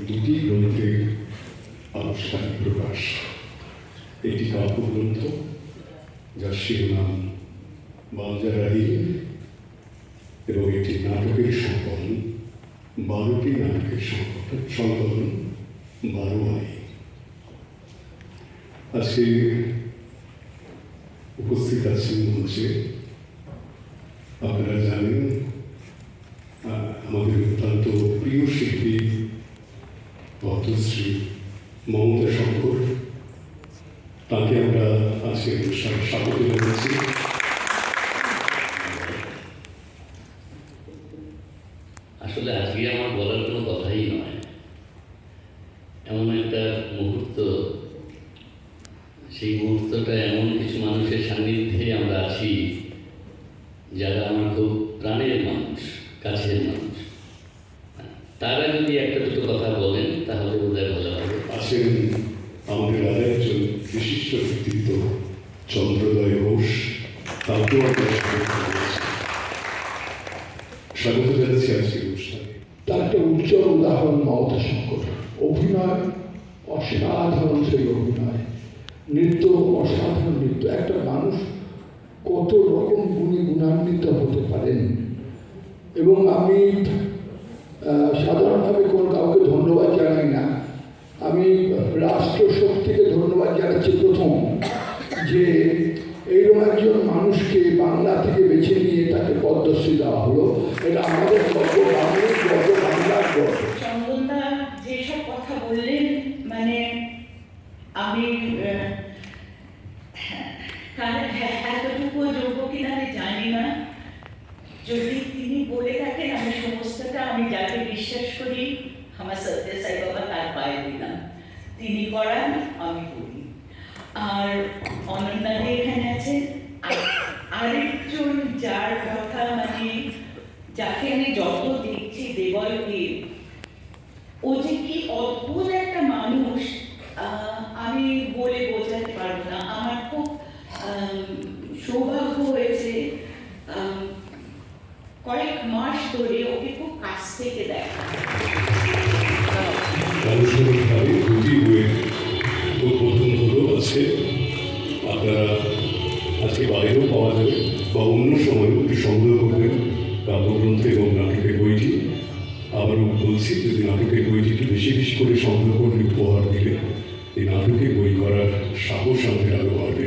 দুটি গ্রন্থের আনুষ্ঠানিক প্রকাশ। একটি কাব্যগ্রন্থ যার শিরোনাম বাঞ্জারাহি এবং একটি নাটকের সংকলন, বারোটি নাটকের সংকলন বারো আই। আজকে উপস্থিত আছেন মঞ্চে। আপনারা জানেন আমাদের অত্যন্ত প্রিয় শিল্পী পদ্মশ্রী মমতা শঙ্কর তাকে আমরা আজকে অনুষ্ঠানে স্বাগত জানাচ্ছি আসলে আজকে আমার বলার কোনো কথাই নয় এমন একটা মুহূর্ত সেই মুহূর্তটা এমন কিছু মানুষের সান্নিধ্যে আমরা আছি যারা আমার খুব প্রাণের মানুষ কাছের মানুষ তারা যদি একটা দুটো কথা বলেন তাহলে বোধহয় ভালো হবে আছেন আমাদের আর একজন বিশিষ্ট ব্যক্তিত্ব চন্দ্রদয় ঘোষ তাকেও আমরা স্বাগত জানাচ্ছি। আজকের অনুষ্ঠানে। তার একটা উজ্জ্বল উদাহরণ মমতা শঙ্কর অভিনয় অসাধারণ সেই অভিনয়। নৃত্য অসাধারণ নৃত্য, একটা মানুষ কত রকম গুণী গুণান্বিত হতে পারেন। এবং আমি সাধারণভাবে কোনো কাউকে ধন্যবাদ জানাই না। আমি রাষ্ট্র শক্তিকে ধন্যবাদ জানাচ্ছি প্রথম, যে এইরকম একজন মানুষকে বাংলা থেকে বেছে নিয়ে তাকে পদ্মশ্রী দেওয়া হলো। এটা আমাদের গর্ব গর্ব বাংলার গর্ব চন্দনদা যেসব কথা বললেন মানে আমি আহ, কার- হ্যাঁ, এতটুকু যোগ্য কিনা আমি জানি না যদি তিনি বলে থাকেন আমি সমস্তটা আমি যাকে বিশ্বাস করি আমার সত্য সাই বাবা তার পায়ে দিলাম তিনি করান আমি করি। আর অনন্যাদি এখানে আছে। আর- আরেকজন যার কথা মানে যাকে আমি যত দেখছি দেবলকে, ও যে কি অদ্ভুত সংগ্রহ করবেন কাব্যগ্রন্থ এবং নাটকের বইটি। আবারও বলছি যদি নাটকের বইটি একটু বেশি বেশি করে সংগ্রহ করলে উপহার দিলে এই নাটকে বই করার সাহস আমাদের আরও বাড়বে।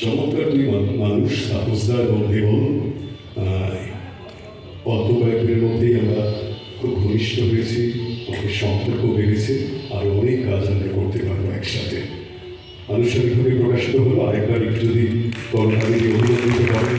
চমৎকার দুই মানুষ তাপসদা এবং আহ, অল্প কয়েকদিনের মধ্যেই আমরা খুব ঘনিষ্ঠ হয়েছি আমাদের সম্পর্ক বেড়েছে আর অনেক কাজ আমরা করতে পারব একসাথে। আনুষ্ঠানিকভাবে প্রকাশিত হলো আরেকবার একটু যদি কর্মকারীকে অভিনন্দিত করেন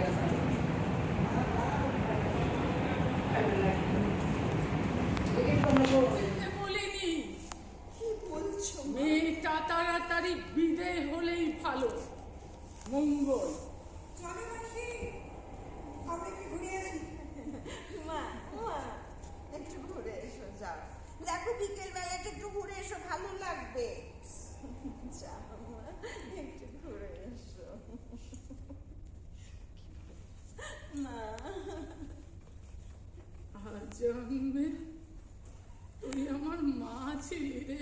বলিনি কি বলছো মেয়েটা তাড়াতাড়ি বিদে হলেই ভালো মঙ্গল চলো মাসি আমরা কি ঘুরে আসি মা মা একটু ঘুরে এসো যাও দেখো বিকেল বেলাটা একটু ঘুরে এসো ভালো লাগবে যাও মা একটু ঘুরে এসো মা আর জন্মে তুই আমার মা ছিলি। রে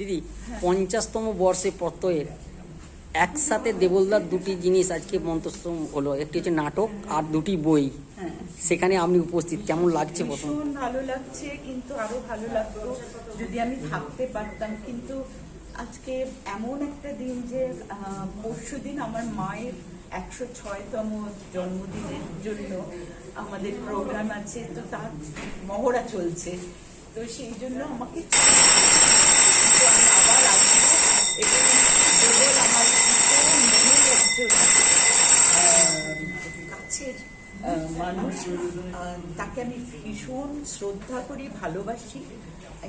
দিদি পঞ্চাশতম বর্ষে প্রত্যয়ের একসাথে দেবলদার দুটি জিনিস আজকে মন্তস্থ হলো। একটি হচ্ছে নাটক আর দুটি বই। সেখানে আপনি উপস্থিত। কেমন লাগছে প্রথম? ভালো লাগছে কিন্তু আরও ভালো লাগতো যদি আমি থাকতে পারতাম। কিন্তু আজকে এমন একটা দিন যে পরশু দিন আমার মায়ের একশো ছয়তম জন্মদিনের জন্য আমাদের প্রোগ্রাম আছে তো তার মহড়া চলছে। তো সেই জন্য আমাকে তো আমি আবার আসব এবং দেবল আমার ভীষণ মনের একজন আহ, কাছে কাছের আহ, মানুষ আহ, তাকে আমি ভীষণ শ্রদ্ধা করি ভালোবাসি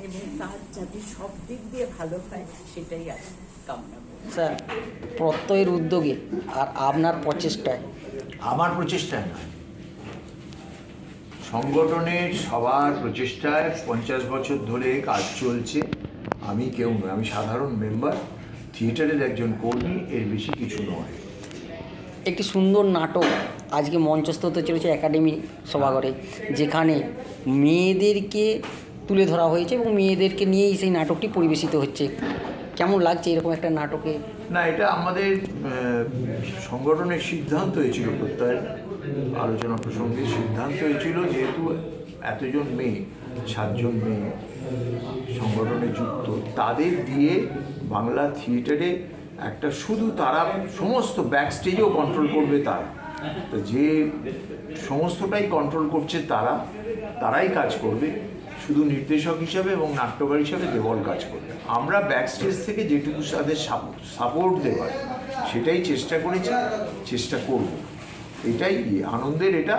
এবং তার যাতে সব দিক দিয়ে ভালো হয় সেটাই আর কামনা স্যার প্রত্যয়ের উদ্যোগে আর আপনার প্রচেষ্টায়? আমার প্রচেষ্টায় নয়। সংগঠনের সবার প্রচেষ্টায় পঞ্চাশ বছর ধরে কাজ চলছে। আমি কেউ নয় আমি সাধারণ মেম্বার। থিয়েটারের একজন কর্মী এর বেশি কিছু নয়। একটি সুন্দর নাটক আজকে মঞ্চস্থ হতে চলেছে একাডেমি সভাঘরে যেখানে মেয়েদেরকে তুলে ধরা হয়েছে এবং মেয়েদেরকে নিয়েই সেই নাটকটি পরিবেশিত হচ্ছে। কেমন লাগছে এরকম একটা নাটকে? না, এটা আমাদের সংগঠনের সিদ্ধান্ত হয়েছিল প্রত্যয়ের আলোচনা প্রসঙ্গে। সিদ্ধান্ত হয়েছিল যেহেতু এতজন মেয়ে, সাতজন মেয়ে সংগঠনে যুক্ত, তাদের দিয়ে বাংলা থিয়েটারে একটা শুধু তারা সমস্ত ব্যাক স্টেজেও কন্ট্রোল করবে তারা। যে সমস্তটাই কন্ট্রোল করছে তারা তারাই কাজ করবে। শুধু নির্দেশক হিসাবে এবং নাট্যকার হিসাবে দেবল কাজ করবে। আমরা ব্যাক স্টেজ থেকে যেটুকু তাদের সাপোর্ট দেওয়ার সেটাই চেষ্টা করেছি চেষ্টা করব। এটাই আনন্দের এটা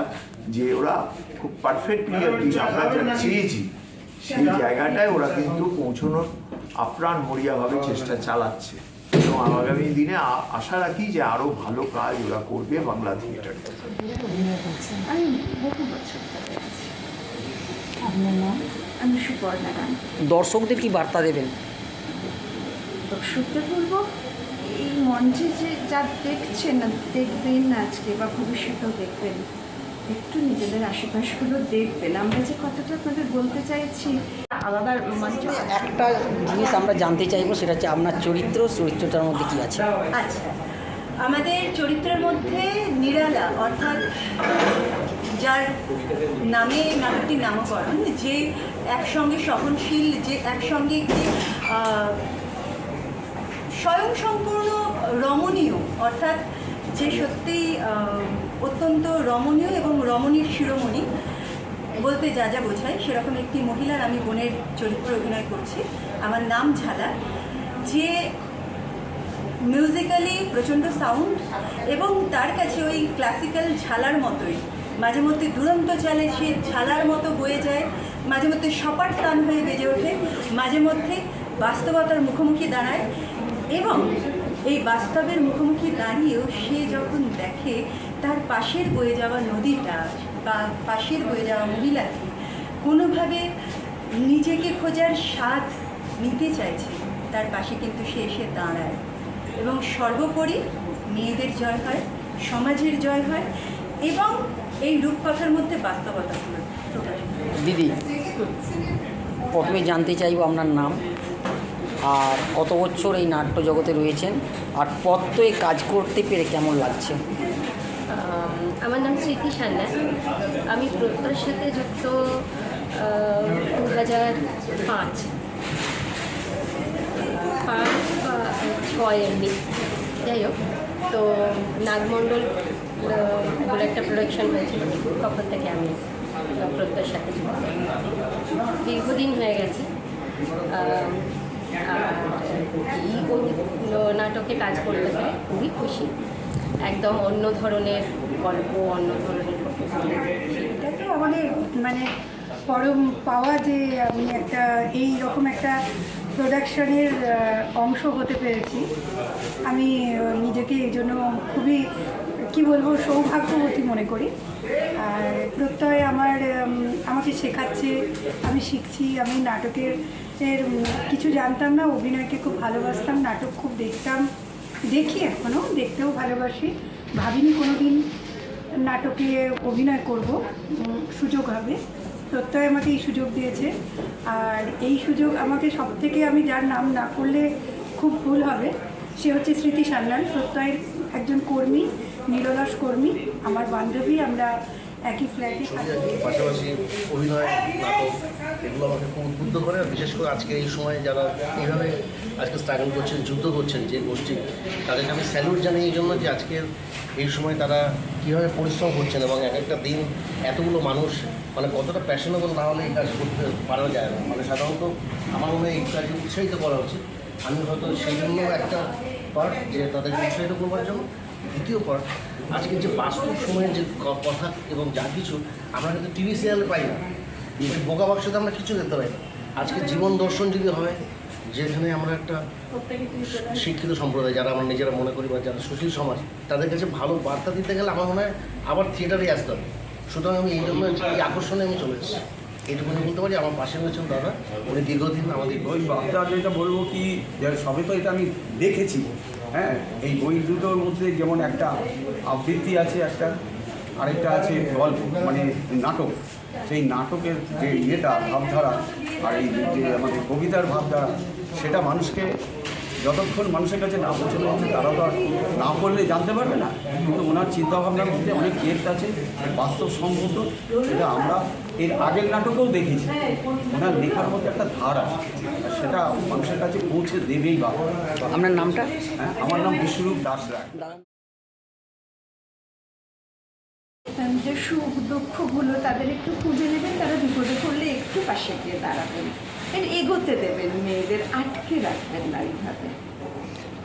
যে ওরা খুব পারফেক্টলি আর কি আমরা যা চেয়েছি সেই জায়গাটায় ওরা কিন্তু পৌঁছানোর আপ্রাণ মরিয়াভাবে চেষ্টা চালাচ্ছে। এবং আগামী দিনে আশা রাখি যে আরও ভালো কাজ ওরা করবে বাংলা থিয়েটারে। আমি সুপর্ণা দর্শকদের কি বার্তা দেবেন? দর্শকদের বলব এই মঞ্চে যে যা দেখছেন না দেখবেন আজকে বা ভবিষ্যতেও দেখবেন একটু নিজেদের আশেপাশগুলো দেখবেন। আমরা যে কথাটা আপনাদের বলতে চাইছি আলাদা একটা জিনিস আমরা জানতে চাইব সেটা হচ্ছে আপনার চরিত্র চরিত্রটার মধ্যে কি আছে? আচ্ছা। আমাদের চরিত্রের মধ্যে নিরালা অর্থাৎ যার নামে নাটকটির নামকরণ যে একসঙ্গে সহনশীল যে একসঙ্গে একটি স্বয়ংসম্পূর্ণ রমণীয় অর্থাৎ যে সত্যিই আহ, অত্যন্ত রমণীয় এবং রমণীর শিরোমণি বলতে যা যা বোঝায়, সেরকম একটি মহিলার আমি বোনের চরিত্রে অভিনয় করছি। আমার নাম ঝালা। যে মিউজিক্যালি প্রচণ্ড সাউন্ড এবং তার কাছে ওই ক্লাসিক্যাল ঝালার মতোই। মাঝে মধ্যে দুরন্ত চালে সে ঝালার মতো বয়ে যায়, মাঝে মধ্যে সপাট টান হয়ে বেজে ওঠে, মাঝে মধ্যে বাস্তবতার মুখোমুখি দাঁড়ায় এবং এই বাস্তবের মুখোমুখি দাঁড়িয়েও সে যখন দেখে, তার পাশের বয়ে যাওয়া নদীটা বা পাশের বয়ে যাওয়া মহিলাকে কোনোভাবে নিজেকে খোঁজার স্বাদ নিতে চাইছে, তার পাশে কিন্তু সে এসে দাঁড়ায়। এবং সর্বোপরি মেয়েদের জয় হয়, সমাজের জয় হয় এবং এই রূপকথার মধ্যে বাস্তবতা দিদি, প্রথমে জানতে চাইব আপনার নাম। আর কত বছর এই নাট্য জগতে রয়েছেন? আর প্রত্যয়ে কাজ করতে পেরে কেমন লাগছে? আমার নাম স্মৃতি সান্যাল। আমি প্রত্যয়ের সাথে যুক্ত দু হাজার পাঁচ। পাঁচ বা ছয় এমনি যাই হোক তো নাগমণ্ডল বলে একটা প্রোডাকশন হয়েছিল তখন থেকে আমি আহ, প্রত্যয়ের সাথে যুক্ত। দীর্ঘদিন হয়ে গেছে। এই নাটকে কাজ করতে পেরে খুবই খুশি। একদম অন্য ধরনের গল্প, অন্য ধরনের এটা তো আমাদের মানে পরম পাওয়া যে আমি একটা, এই রকম একটা প্রোডাকশনের অংশ হতে পেরেছি। আমি নিজেকে এই জন্য খুবই, কি বলব, সৌভাগ্যবতী মনে করি। আর প্রত্যয় আমার আমাকে শেখাচ্ছে, আমি শিখছি, আমি নাটকের এর কিছু জানতাম না, অভিনয়কে খুব ভালোবাসতাম, নাটক খুব দেখতাম। দেখি এখনও দেখতেও ভালোবাসি। ভাবিনি কোনো দিন নাটকে অভিনয় করব সুযোগ হবে। প্রত্যয় আমাকে এই সুযোগ দিয়েছে। আর এই সুযোগ আমাকে সব থেকে আমি যার নাম না করলে খুব ভুল হবে, সে হচ্ছে স্মৃতি সান্যাল। প্রত্যয়ের একজন কর্মী নীলরস কর্মী, আমার বান্ধবী, আমরা একই ফ্ল্যাটে পাশাপাশি অভিনয় আমাকে খুব উদ্বুদ্ধ করে, আর বিশেষ করে আজকে এই সময়ে যারা এইভাবে আজকে স্ট্রাগল করছেন, যুদ্ধ করছেন যে গোষ্ঠী, তাদেরকে আমি স্যালুট জানাই এই জন্য যে আজকের এই সময় তারা কীভাবে পরিশ্রম করছেন এবং এক একটা দিন এতগুলো মানুষ মানে কতটা প্যাশনেবল না হলে এই কাজ করতে পারা যায় না। মানে সাধারণত আমার মনে হয় এই কাজে উৎসাহিত করা উচিত। আমি হয়তো সেই জন্য একটা পার্ট যে তাদেরকে উৎসাহিত করবার জন্য। দ্বিতীয় পার্ট আজকে যে বাস্তব সময়ের যে কথা এবং যা কিছু, আমরা কিন্তু টিভি সিরিয়ালে পাই না। এই বোকা বাক্সতে আমরা কিছু দেখতে পাই না। আজকে জীবন দর্শন যদি হয় যেখানে আমরা একটা শিক্ষিত সম্প্রদায় যারা আমরা নিজেরা মনে করি বা যারা সুশীল সমাজ তাদের কাছে ভালো বার্তা দিতে গেলে আমার মনে হয় আবার থিয়েটারে আসতে হবে। সুতরাং আমি এই জন্য এই আকর্ষণে আমি চলে এসেছি। এইটুকুনি বলতে পারি আমার পাশে রয়েছেন দাদা। উনি দীর্ঘদিন আমাদের ওই বার্তা যেটা বলব কি সবে তো এটা আমি দেখেছি। হ্যাঁ এই বই দুটোর মধ্যে যেমন একটা আবৃত্তি আছে একটা আরেকটা আছে গল্প মানে নাটক। সেই নাটকের যে ইয়েটা ভাবধারা আর এই যে আমাদের কবিতার ভাবধারা সেটা মানুষকে যতক্ষণ মানুষের কাছে না পৌঁছে যাচ্ছে তারা তো আর না পড়লে জানতে পারবে না। কিন্তু ওনার চিন্তাভাবনার মধ্যে অনেক ডেপথ আছে বাস্তবসম্মত এটা আমরা এর আগের নাটকেও দেখেছি। ওনার লেখার মধ্যে একটা ধার আছে সেটা মানুষের কাছে পৌঁছে দেবেই বা আপনার নামটা? হ্যাঁ আমার নাম বিশ্বরূপ দাস রায়। যে সুখ দুঃখগুলো তাদের একটু খুঁজে নেবেন তারা বিপদে পড়লে একটু পাশে গিয়ে দাঁড়াবেন। এর এগোতে দেবেন মেয়েদের আটকে রাখবেন না এইভাবে।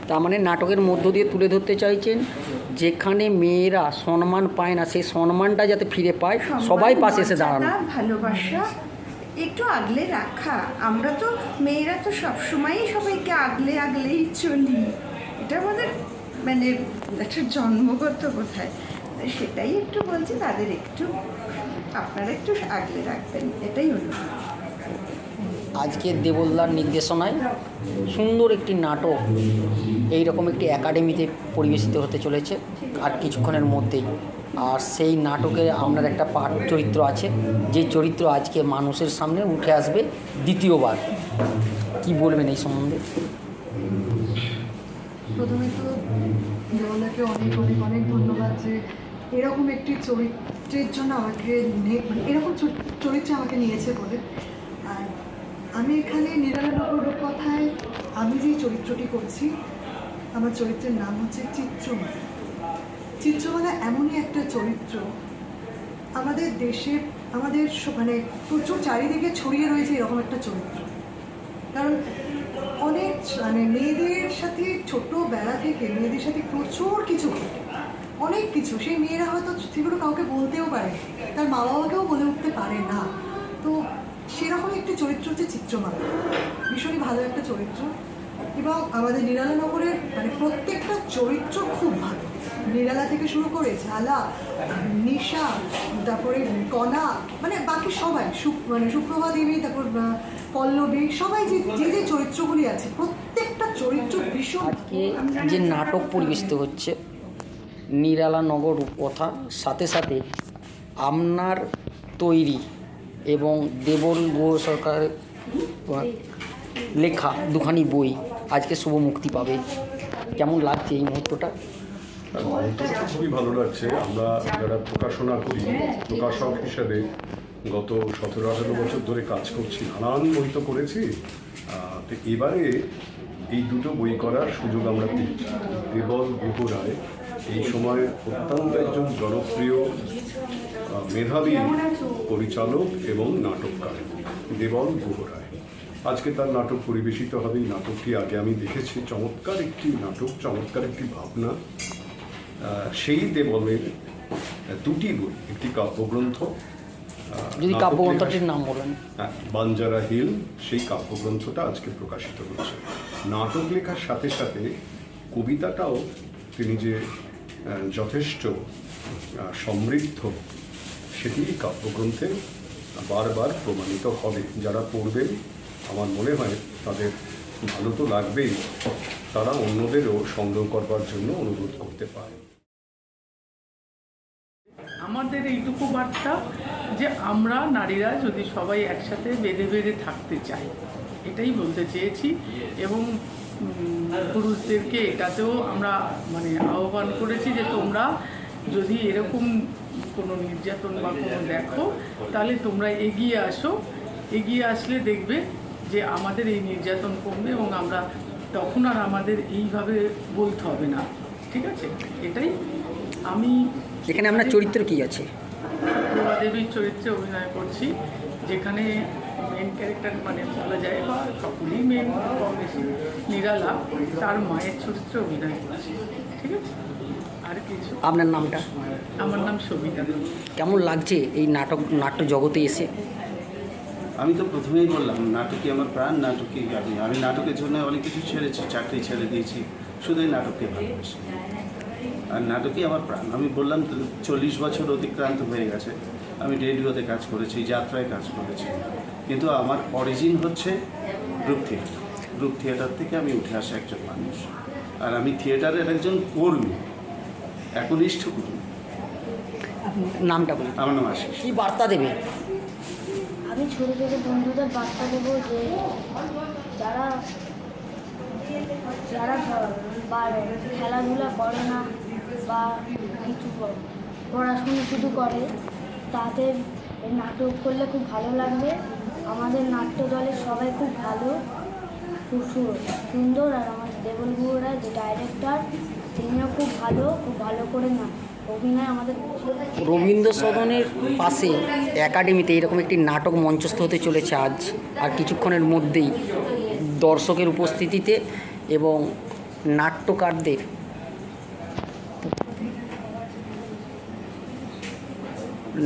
তার মানে নাটকের মধ্য দিয়ে তুলে ধরতে চাইছেন যেখানে মেয়েরা সম্মান পায় না সেই সম্মানটা যাতে ফিরে পায় সবাই পাশে এসে দাঁড়ানো। ভালোবাসা একটু আগলে রাখা। আমরা তো মেয়েরা তো সবসময়ই সবাইকে আগলে আগলেই চলি। এটা আমাদের মানে একটা জন্মগত কোথায়। সেটাই একটু বলছি তাদের একটু আপনারা একটু আগলে রাখবেন এটাই অনুরোধ। আজকে দেবলদার নির্দেশনায় সুন্দর একটি নাটক এই রকম একটি একাডেমিতে পরিবেশিত হতে চলেছে আর কিছুক্ষণের মধ্যেই। আর সেই নাটকে আপনার একটা পাঠ চরিত্র আছে যে চরিত্র আজকে মানুষের সামনে উঠে আসবে দ্বিতীয়বার। কি বলবেন এই সম্বন্ধে? প্রথমে তো অনেক অনেক অনেক ধন্যবাদ যে এরকম একটি চরিত্রের জন্য আমাকে মানে এরকম চরি- চরিত্রে আমাকে নিয়েছে বলে। আর আমি এখানে নিরানব্বই রূপকথায় আমি যে চরিত্রটি করছি, আমার চরিত্রের নাম হচ্ছে চিত্রমালা। চিত্রমালা এমনই একটা চরিত্র আমাদের দেশে, আমাদের মানে প্রচুর চারিদিকে ছড়িয়ে রয়েছে এরকম একটা চরিত্র। কারণ অনেক মানে মেয়েদের সাথে, ছোটবেলা থেকে মেয়েদের সাথে প্রচুর কিছু ঘটে। অনেক কিছু। সেই মেয়েরা হয়তো সেগুলো কাউকে বলতেও পারে তার মা বাবাকেও বলে উঠতে পারে না। তো সেরকম একটি চরিত্র হচ্ছে চিত্রমালা ভীষণই ভালো একটা চরিত্র। এবং আমাদের নিরালা নগরের মানে প্রত্যেকটা চরিত্র খুব ভালো। নিরালা থেকে শুরু করে ঝালা নিশা তারপরে কণা মানে বাকি সবাই সু- মানে সুপ্রভা দেবী তারপর পল্লবী সবাই যে যে যে চরিত্রগুলি আছে প্রত্যেকটা চরিত্র ভীষণ যে নাটক পরিবেশিত হচ্ছে নিরালা নগর রূপকথা সাথে সাথে আপনার তৈরি এবং দেবল গুহ সরকার লেখা দুখানি বই আজকে শুভ মুক্তি পাবে। কেমন লাগছে এই মুহূর্তটা? মুহূর্তটা খুবই ভালো লাগছে। আমরা যারা প্রকাশনা করি, প্রকাশক হিসেবে গত সতেরো আঠেরো বছর ধরে কাজ করছি নানান বই তো করেছি। এবারে এই দুটো বই করার সুযোগ আমরা পেয়েছি। দেবল গুহ রায় এই সময় অত্যন্ত একজন জনপ্রিয় মেধাবী পরিচালক এবং নাটককার দেবল গুহ রায় আজকে তার নাটক পরিবেশিত হবে। এই নাটকটি আগে আমি দেখেছি। চমৎকার একটি নাটক চমৎকার একটি ভাবনা। সেই দেবলের দুটি বই একটি কাব্যগ্রন্থ যদি কাব্যগ্রন্থটির নাম বলেন। হ্যাঁ বাঞ্জারা হিল সেই কাব্যগ্রন্থটা আজকে প্রকাশিত হচ্ছে। নাটক লেখার সাথে সাথে কবিতাটাও তিনি যে যথেষ্ট সমৃদ্ধ, সেটি কাব্যগ্রন্থে বারবার প্রমাণিত হবে। যারা পড়বেন, আমার মনে হয় তাদের ভালো তো লাগবেই। তারা অন্যদেরও সংগ্রহ করবার জন্য অনুরোধ করতে পারে। আমাদের এইটুকু বার্তা যে আমরা নারীরা যদি সবাই একসাথে বেঁধে বেঁধে থাকতে চাই, এটাই বলতে চেয়েছি। এবং পুরুষদেরকে এটাতেও আমরা মানে আহ্বান করেছি যে তোমরা যদি এরকম কোনো নির্যাতন বা কোনো দেখো তাহলে তোমরা এগিয়ে আসো। এগিয়ে আসলে দেখবে যে আমাদের এই নির্যাতন কমবে এবং আমরা তখন আর আমাদের এইভাবে বলতে হবে না। ঠিক আছে? এটাই আমি এখানে আপনার চরিত্র কি আছে? প্রভা দেবীর চরিত্রে অভিনয় করছি যেখানে মেন ক্যারেক্টার মানে বলা যায় বা সকলেই মেন কম বেশি নিরালা তার মায়ের চরিত্রে অভিনয় করছি ঠিক আছে? আর কিছু? আপনার নামটা? আমার নাম সবিতা। কেমন লাগছে এই নাটক নাট্য জগতে এসে? আমি তো প্রথমেই বললাম নাটকই আমার প্রাণ নাটকই আমি আমি নাটকের জন্য অনেক কিছু ছেড়েছি চাকরি ছেড়ে দিয়েছি শুধু এই নাটককে ভালোবাসি। আর নাটকই আমার প্রাণ। আমি বললাম তো চল্লিশ বছর অতিক্রান্ত হয়ে গেছে আমি রেডিওতে কাজ করেছি যাত্রায় কাজ করেছি। কিন্তু আমার অরিজিন হচ্ছে গ্রুপ থিয়েটার গ্রুপ থিয়েটার থেকে আমি উঠে আসা একজন মানুষ। আর আমি থিয়েটারের একজন কর্মী একনিষ্ঠ কর্মী। নামটা বলুন। আমার নাম আশিস। কি বার্তা দেবে? আমি ছোটো ছোটো বন্ধুদের বার্তা দেবো যে যারা যারা খেলাধুলা করে না বা কিছু পড়াশুনো শুধু করে তাদের নাটক করলে খুব ভালো লাগবে। আমাদের নাট্য দলের সবাই খুব ভালো খুব সুন্দর, আর আমার দেবল গুরুরা যে ডাইরেক্টর তিনিও খুব ভালো খুব ভালো করে না, অভিনয় আমাদের রবীন্দ্র সদনের পাশে একাডেমিতে এরকম একটি নাটক মঞ্চস্থ হতে চলেছে আজ, আর কিছুক্ষণের মধ্যেই দর্শকের উপস্থিতিতে এবং নাট্যকারদের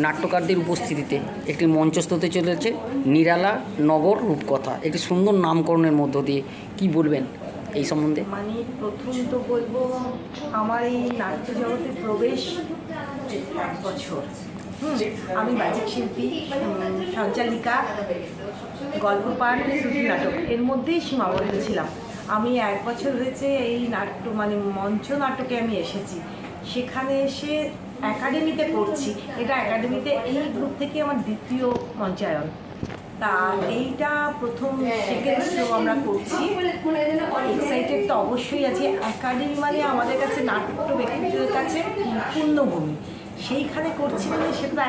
নাট্যকারদের উপস্থিতিতে একটি মঞ্চস্থ হতে চলেছে নিরালা নগর রূপকথা। একটি সুন্দর নামকরণের মধ্য দিয়ে কি বলবেন এই সম্বন্ধে? মানে প্রথম তো বলব, আমার এই নাট্য জগতে প্রবেশ এক বছর। আমি বাচিক শিল্পী সঞ্চালিকা, গল্প পাঠ নাটক, এর মধ্যেই সীমাবদ্ধ ছিলাম। আমি এক বছর হয়েছে এই নাট্য মানে মঞ্চ নাটকে আমি এসেছি। সেখানে এসে একাডেমিতে করছি এটা একাডেমিতে এই গ্রুপ থেকে আমার দ্বিতীয় পঞ্চায়ন তা এইটা প্রথম সেকেন্ড শো আমরা করছি। এক্সাইটেড তো অবশ্যই আছে। একাডেমি মানে আমাদের কাছে নাট্য ব্যক্তিদের কাছে পূর্ণভূমি সেইখানে করছি মানে সেটা